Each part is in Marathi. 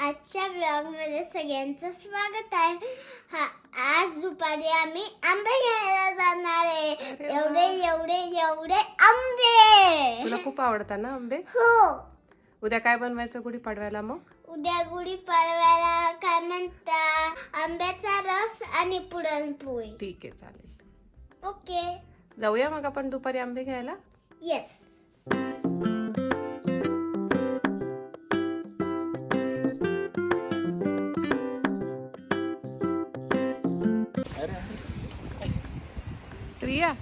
आजच्या ब्लॉगमध्ये सगळ्यांचं स्वागत आहे. हा आज दुपारी आम्ही आंबे घ्यायला जाणार आहे. एवढे एवढे एवढे आंबे. तुला खूप आवडतात ना आंबे? हो. उद्या काय बनवायचं गुढी पाडव्याला मग? उद्या गुढी पाडव्याला काय म्हणता? आंब्याचा रस आणि पुरणपोळी. ठीक आहे चालेल. ओके. जाऊया मग आपण दुपारी आंबे घ्यायला? येस रिया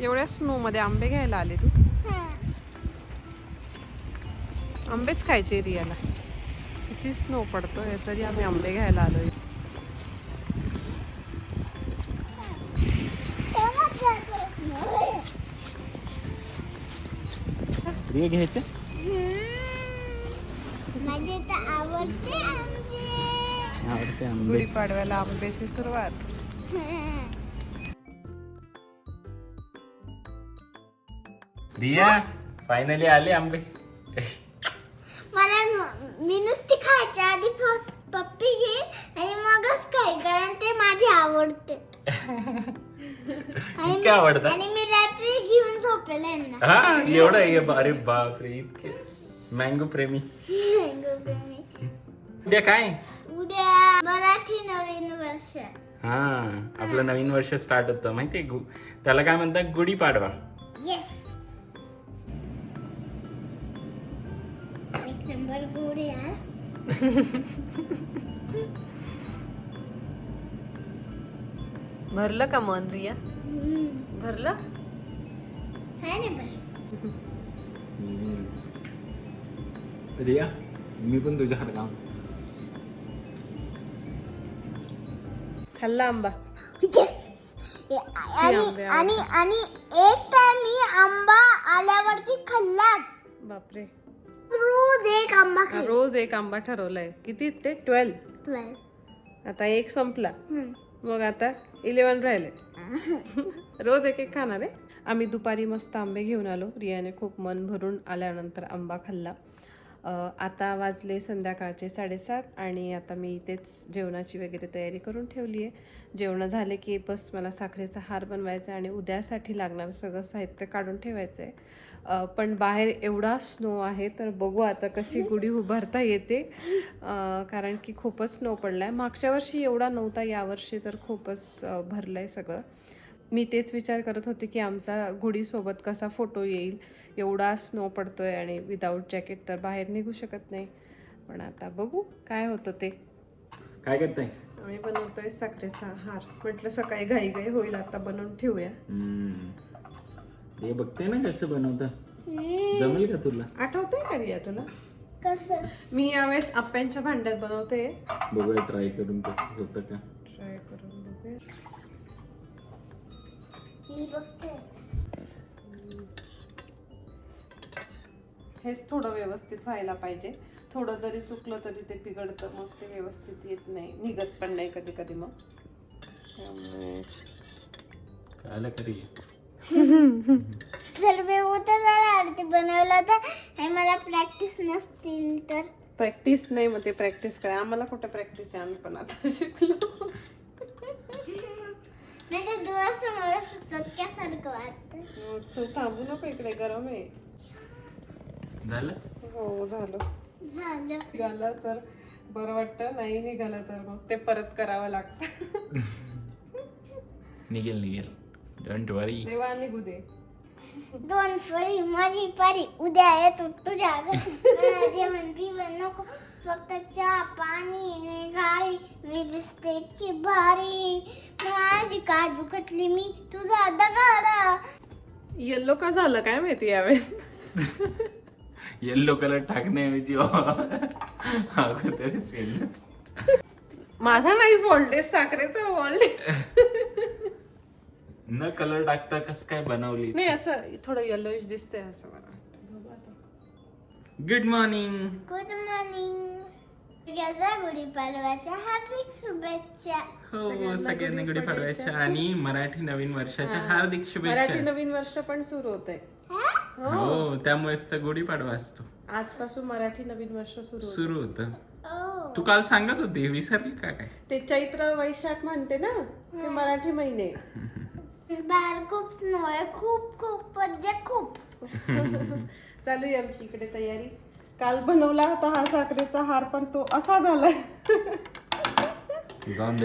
एवढ्या स्नो मध्ये आंबे घ्यायला आले तू? आंबेच खायचे रियाला. किती स्नो पडतोय तरी आम्ही आंबे घ्यायला आलोय. प्रिय घ्यायचे? आवडते आंबे. आंब्याची सुरुवात. प्रिया फायनली आले आंबे. मला नु- मी नुसती खायच्या आधी फर्स्ट पप्पी घे आणि मगच खाई कारण ते माझे आवडते. आणि इतके आवडतात आणि मी यांना हा एवढं आहे. बा- अरे बापरे इतके. मँगो प्रेमी. उद्या काय? उद्या मराठी नवीन वर्ष. हा आपलं नवीन वर्ष स्टार्ट होतं. माहितीये गु त्याला काय म्हणतात? गुढी पाडवा. येस एक नंबर गोड यार भरलं का मन रिया? हम्म. भरलं? रिया मी पण तुझ्या हात काम खाल्ला आंबा. आणि आणि आणि एक तर मी आंबा आल्यावरती खाल्लाच. बापरे. रोज एक आंबा खाल्ला रोज एक आंबा ठरवलाय. किती ते? ट्वेल्व. Twelve. आता एक संपला. हम्म. मग आता इलेवन राहिले. रोज एक एक खाणार आहे. आम्ही दुपारी मस्त आंबे घेऊन आलो. रियाने खूप मन भरून आल्यानंतर आंबा खाल्ला. आता वाजले संध्याकाळचे साडेसात आणि आता मी इथेच जेवणाची वगैरे तयारी करून ठेवली आहे. जेवणं झाले की बस मला साखरेचा हार बनवायचा आहे आणि उद्यासाठी लागणारं सगळं साहित्य काढून ठेवायचं आहे. पण बाहेर एवढा स्नो आहे तर बघू आता कशी गुढी उभारता येते. कारण की खूपच स्नो पडला आहे मागच्या वर्षी एवढा नव्हता यावर्षी तर खूपच भरलं आहे सगळं. मी तेच विचार करत होते की आमचा गुढीसोबत कसा फोटो येईल? एवढा स्नो पडतोय आणि विदाऊट जॅकेट तर बाहेर निघू शकत नाही. पण आता बघू काय होतं ते. काय करताय? आम्ही बनवतोय साखरेचा हार. म्हटलं सकाळी घाई घाई होईल आता बनवून ठेवूया. हे बघते ना कसं बनवतं. जमेल का तुला? आठवतंय का रिया तुला? कसं? मी यावेळेस आप्यांच्या भांड्यात बनवते. बघूया ट्राय करून कसं होतं का. ट्राय करून. मी बघते. हेच थोडं व्यवस्थित व्हायला पाहिजे. थोडं जरी चुकलं तरी ते बिघडतं मग ते व्यवस्थित येत नाही. निघत पण नाही कधी कधी मग. त्यामुळे होतं जर आरती बनवलं तर आणि मला प्रॅक्टिस नसतील तर. प्रॅक्टिस नाही मग ते प्रॅक्टिस करा. आम्हाला कुठं प्रॅक्टिस आहे? आम्ही पण आता शिकलो. म्हणजे डोळ्यासमोर असं चटक्यासारखं वाटतं तू थांबू नको इकडे गरम आहे. झालं? हो झालं. झालं. निघालं तर बरं वाटतं नाही निघालं तर मग ते परत करावं लागतं. निघेल निघेल. डोंट वरी तेव्हा निघू दे. दोन फळी माझी पारी. उद्या येतो तुझ्या घरी. मला जेवण बिवण नको. फक्त चहा पाणी गाडी मी दिसते इतकी भारी. माझी काजू कटली मी तुझा दगाडा येल्लो का झालं? काय माहिती यावेळेस? येल्लो कलर टाकण्याऐवजी अगोदरच येल्लोच माझा नाही आहे साखरेचा आहे. न कलर टाकता कस काय बनवली? नाही असं थोडं येल्लोइश दिसतंय असं मला. गुड मॉर्निंग गुड मॉर्निंग गुढीपाडव्याच्या हार्दिक शुभेच्छा. हो सगळ्यांना गुढी पाडव्याच्या आणि मराठी नवीन वर्षाच्या हार्दिक मराठी शुभेच्छा नवीन वर्ष पण सुरू होत आहे हो. त्यामुळेच तर गुढी पाडवा असतो. आजपासून मराठी नवीन वर्ष सुरू होतं. सुरू होत. ओ. तू काल सांगत होती विसरली का काय? ते चैत्र वैशाख म्हणते ना ते मराठी महिने. बाहेर खूप स्नो आहे खूप खूप म्हणजे खूप. चालू आहे आमची इकडे तयारी. काल बनवला होता हा साखरेचा हार पण तो असा झालाय.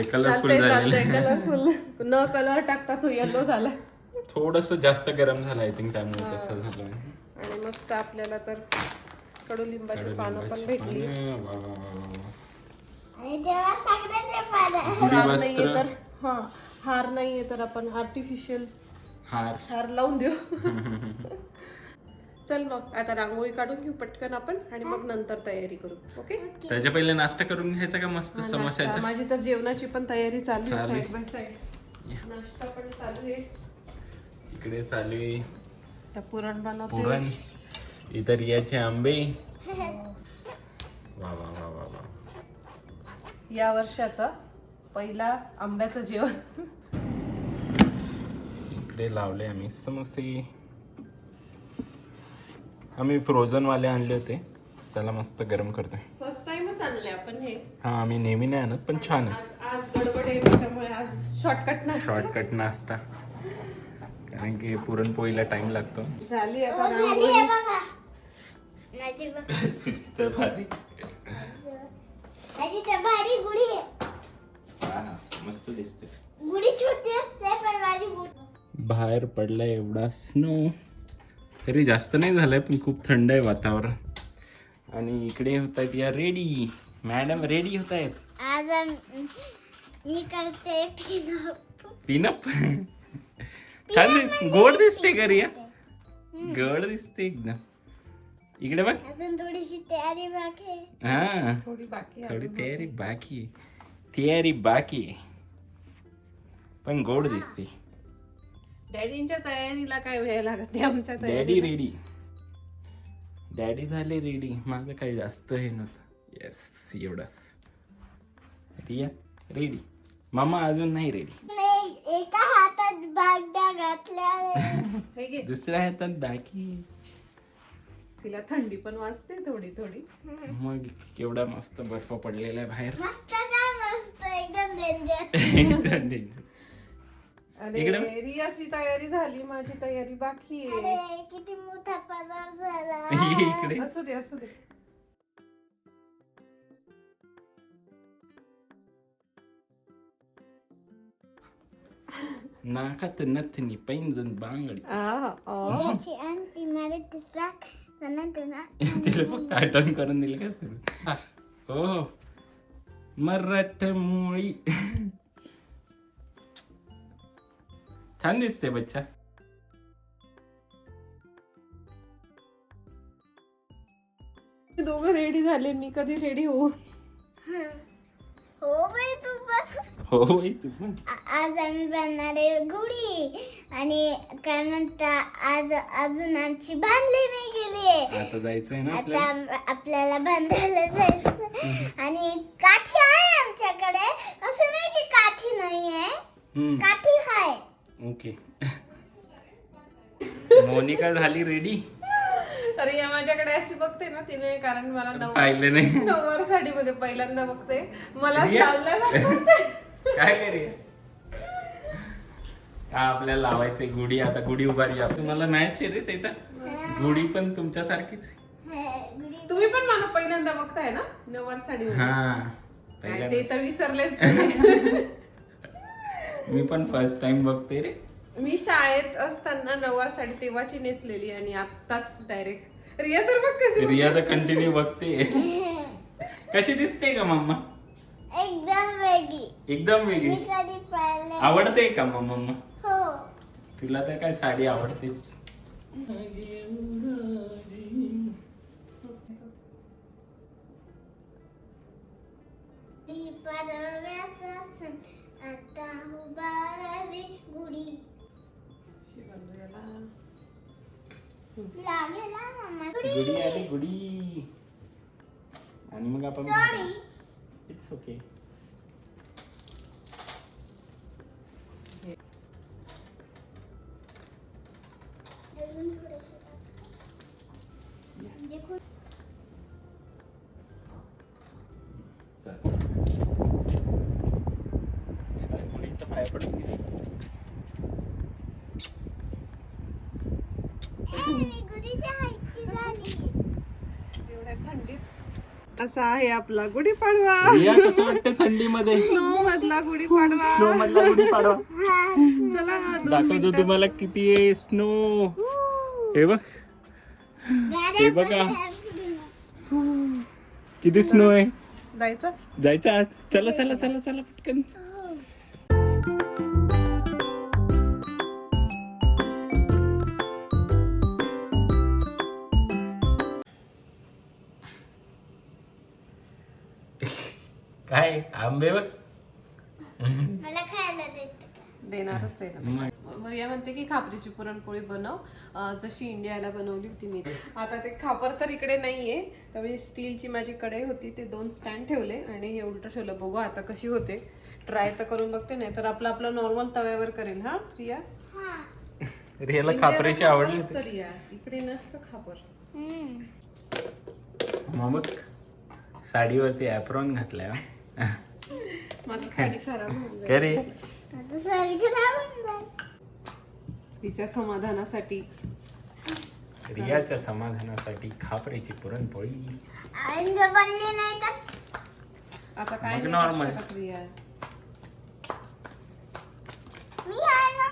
कलरफुल चालतंय कलरफुल न कलर टाकता तो येलो झालाय. थोडस जास्त गरम झालं आय थिंक त्यामुळे तसं झालं. आणि मस्त आपल्याला तर कडुलिंबाची पानं पण भेटली. हार नाहीये वस्त्र. तर हा हार नाहीये तर आपण आर्टिफिशियल हार. हार लावून देऊ. चल मग आता रांगोळी काढून घेऊ पटकन आपण आणि मग नंतर तयारी करू ओके? त्याच्या पहिले नाश्ता करून घ्यायचा का मस्त समोसाचा माझी तर जेवणाची पण तयारी चालू आहे चालू. साईड बाय साईड नाश्ता पण चालू आहे. इकडे चालू आहे. पुरण बनवते. पुरण. इतर याचे आंबे. वा वा वा वा वा. या वर्षाचा पहिला आंब्याचं जेवण. इकडे लावले आम्ही समोसे. आम्ही फ्रोझन वाले आणले होते. त्याला मस्त गरम करतोय. फर्स्ट टाइमच आणले आपण हे. हा आम्ही नेहमी नाही आणत पण छान आहे. आज आज गडबड आहे त्याच्यामुळे आज शॉर्टकट ना शॉर्टकट नाश्ता. कारण की पुरणपोळीला टाइम लागतो. झाली आता झाली रांगोळी. आहे बघा. माझी बघा. तर भारी. गुढी आहे. हा, मस्त दिसते. गुढी छोटी असते पण माझी गुढी बाहेर पडलाय एवढा स्नो तरी जास्त नाही झालंय पण खूप थंड आहे वातावरण. आणि इकडे होत आहेत या रेडी. मॅडम रेडी होत आहेत आज मी करते पिनअप. पिनअप? छान दिस- गोड दिसते रिया गोड दिसते एकदम. इकडे बघ. अजून थोडीशी तयारी बाकी आहे. हा. थोडी बाकी आहे थोडी तयारी बाकी. तयारी बाकी. आहे. पण गोड दिसते. डॅडींच्या तयारीला काय वेळ लागत? आमच्या डॅडी तयारी रेडी डॅडी झाले रेडी माझं काही जास्त हे नव्हतं. येस एवढंच. रिया रेडी मामा अजून नाही रेडी नाही एका हातात बागड्या घातल्या. हे घे. दुसऱ्या हातात बाकी. तिला थंडी पण वाजते थोडी थोडी. मग केवढा मस्त बर्फ पडलेला आहे बाहेर. मस्त काय मस्त? एकदम डेंजर एकदम danger. अरे? रियाची तयारी झाली माझी तयारी बाकी आहे. अरे किती मोठा पदार्थ झाला. इकडे. असू दे असू दे. नाकात नथनी पैंजण बांगडी. त्याची आंटी मला तिसरा त्यांना त्यांना तिला फक्त आठवण करून दिली का सर हो. मराठ मुळी छान दिसते बच्चा. दोघं रेडी झाले मी कधी रेडी होऊ? हो बाई तू पण. हो बाई तू पण. आ- आज आम्ही बनणार आहे गुढी. आणि काय म्हणता आज अजून आमची बांधली नाही गेली आहे. आता जायचंय ना आता आपल्याला? आम- आपल्याला बांधायला जायचं आणि काठी आहे आमच्याकडे. असं नाही की काठी नाही आहे हम्म, काठी आहे ओके. मोनिका झाली रेडी अरे या माझ्याकडे अशी बघते ना तिने कारण मला नऊ पाहिलं नाही. नऊवार साडीमध्ये पहिल्यांदा बघते. मला रिया? काय करे का आपल्याला लावायचंय गुढी? आता गुढी उभारी आप- तुम्हाला मॅच आहे रे ते तर. गुढी पण तुमच्यासारखीच आहे. हे, गुढी तुम्ही पण मला पहिल्यांदा बघताय ना नऊवार साडी हा. ते पहिल्या तर विसरलेच. मी पण फर्स्ट टाइम बघते रे. मी शाळेत असताना नऊवार साडी तेव्हाची नेसलेली आणि आत्ताच डायरेक्ट रिया तर बघ कशी रिया तर कंटिन्यू बघते. कशी दिसते का मम्मा एकदम वेगळी. एकदम मी वेगळी कधी पाहिलं आवडते का मग मम्मा हो. तुला तर काय साडी आवडतेच. सण आता उभारावे गुढी. लागेल हा मामा. गुडी आली आणि मग आपण इट्स ओके म्हणजे खूप पडून थंडीत. असा आहे आपला गुढीपाडवा. कसं वाटतं थंडीमध्ये? स्नो मधला गुढीपाडवा. स्नो मधला गुढी पाडवा चला दोन दाखवतो मिनिटं. तुम्हाला किती आहे स्नो. हे बघ. हे बघा. किती स्नो आहे? जायचं? जायचं आत. चला चला चला चला पटकन. काय? आंबे बघ. मला खायला देत देणारच आहे ना मग. मरिया म्हणते की खापरीची पुरणपोळी बनव. अं, जशी इंडियाला बनवली होती मी. आता ते खापर तर इकडे नाहीये. तर मी स्टीलची माझी कढई होती. ते दोन स्टँड ठेवले आणि हे उलट ठेवलं. बघू आता कशी होते. ट्राय तर करून बघते नाही तर आपलं आपलं नॉर्मल तव्यावर करेल हा रिया हा. रियाला खापरेची खापर आवडली असतं रिया इकडे नसतं खापर. हम्म. मग साडीवरती ऍप्रॉन घातलाय हा. तिच्या समाधानासाठी. रियाच्या समाधानासाठी खापरेची पुरणपोळी. आता काय मग नाही normal. करू शकत रिया मी आहे ना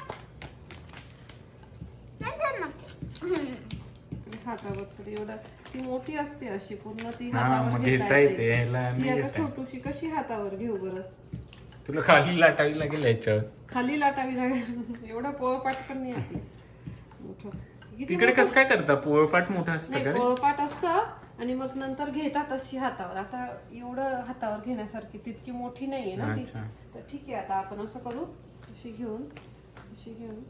नंतर नको हम्म. आणि हातावर तर एवढं ती मोठी असते अशी पूर्ण ती हा, हातावर मग घेता घेता येते, ह्याला ती नाही आता घेता येत. छोटूशी कशी हातावर घेऊ बरं? तुला खाली लाटावी लागेल याच्यावर? खाली लाटावी लागेल. एवढा पोळपाट पण नाही आपली मोठं. किती तिकडे कसं काय करता? पोळपाट मोठा असतं नाही का रे? पोळपाट असतं आणि मग नंतर घेतात अशी हातावर. आता एवढं हातावर घेण्यासारखी तितकी मोठी नाहीये ना ती. अच्छा. तर ठीक आहे आता आपण असं करू. अशी घेऊन अशी घेऊन.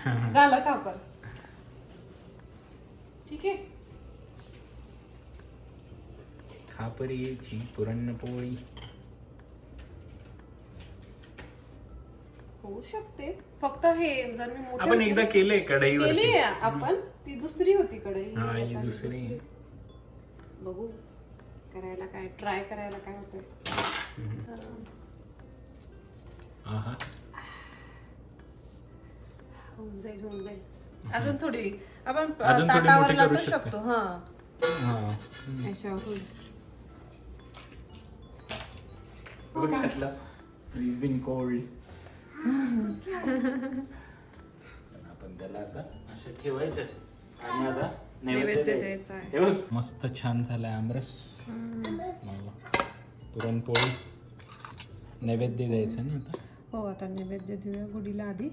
झालं कापर ठीक आहे? खापरेची पुरणपोळी. होऊ शकते. फक्त हे जर मी मोठ्या आपण एकदा केलंय केली कढईवर आपण ती दुसरी होती कडे हा, ही दुसरी. बघू. करायला काय ट्राय करायला काय होतंय? आहा. होऊन जाईल होऊन जाईल. अजून थोडी. आपण अजून थोडी ताटावर मोठी करू लाटू शकतो. शकतो. हा. हा. याच्यावर होईल. बघ घातलं फ्रीजिंग कोल्ड आपण त्याला आता असं ठेवायचं. आणि आता नैवेद्य नैवेद्य द्यायचं. द्यायचा आहे. हे बघ. मस्त छान झालाय आमरस. मला. पुरणपोळी. नैवेद्य द्यायचं ना आता? हो आता नैवेद्य देऊया गुढीला आधी.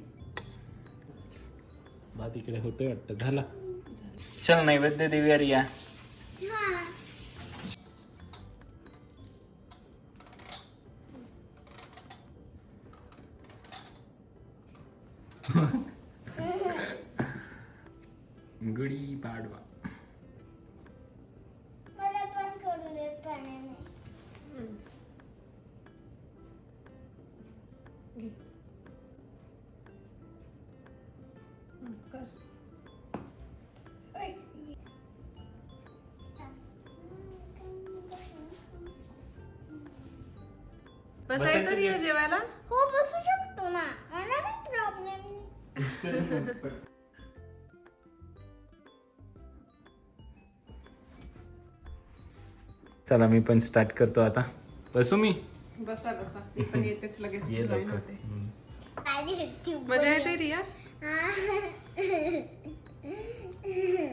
भात इकडे होतोय वाटतं. झाला. चल नैवेद्य देऊया रिया. हा गुढी पाडवा. बसायचं रिया जेवायला? हो बसू शकतो ना. मला काही प्रॉब्लेम नाही. चला मी पण स्टार्ट करतो आता. बसू मी? बसा बसा. मी पण येतेच लगेच. ये join लवकर. होते. हम्म. मजा येते रिया?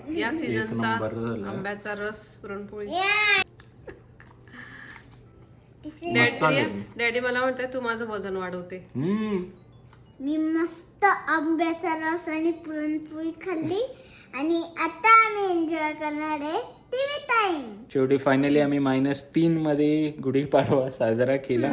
ये. सीझनचा नंबर झाला. आंब्याचा रस पुरणपोळी. डॅडी चालेल. रिया, डॅडी मला म्हणतात तू माझं वजन वाढवते. हम्म. मी मस्त आंब्याचा रस आणि पुरणपोळी खाल्ली. आणि आता आम्ही एन्जॉय करणार आहे टीव्ही टाइम शेवटी फायनली आम्ही मायनस तीन मध्ये गुढीपाडवा साजरा केला.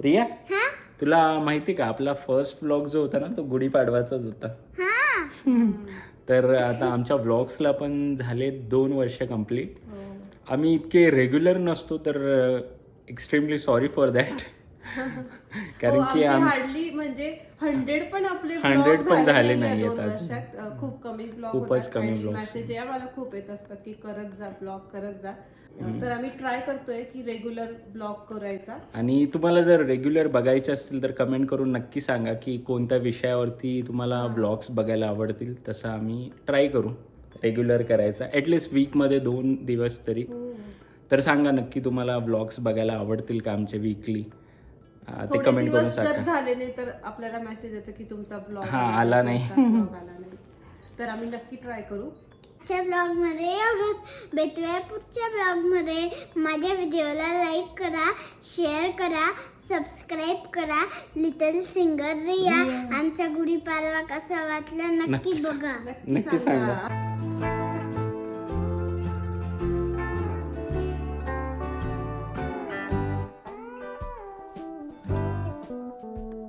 रिया हा? तुला माहिती का आपला फर्स्ट ब्लॉग जो होता ना तो गुढीपाडवाचाच होता. हा. तर आता आमच्या ब्लॉग्सला पण झाले दोन वर्ष कंप्लीट हो. आम्ही इतके रेग्युलर नसतो तर एक्स्ट्रीमली सॉरी फॉर दॅट कारण की हार्डली म्हणजे हंड्रेड पण आपले 100 vlog पण झाले अ, खूप कमी ब्लॉग खूपच कमी. मेसेज आम्हाला खूप येत असतात की करत जा ब्लॉग करत जा. तर आम्ही ट्राय करतोय की रेग्युलर ब्लॉग करायचा. आणि तुम्हाला जर रेग्युलर बघायचे असतील तर कमेंट करून नक्की सांगा की कोणत्या विषयावरती तुम्हाला ब्लॉग्स बघायला आवडतील. तसं आम्ही ट्राय करू. रेग्युलर करायचा. ॲटलिस्ट वीकमध्ये दोन दिवस तरी. तर सांगा नक्की तुम्हाला ब्लॉग्स बघायला आवडतील का आमचे वीकली ते थोडे कमेंट करून दिवस जर सांगा. झाले नाही तर आपल्याला मेसेज येतो की तुमचा ब्लॉग हा, आला नाही. ब्लॉग आला नाही. तर आम्ही नक्की ट्राय करू. आजच्या ब्लॉगमध्ये एवढंच. भेटूया पुढच्या ब्लॉगमध्ये माझ्या व्हिडिओला लाईक करा शेअर करा सबस्क्राईब करा. लिटल सिंगर रिया आमचा गुढीपाडवा कसा वाटला नक्की नक्की बघा. नक्की. सांगा.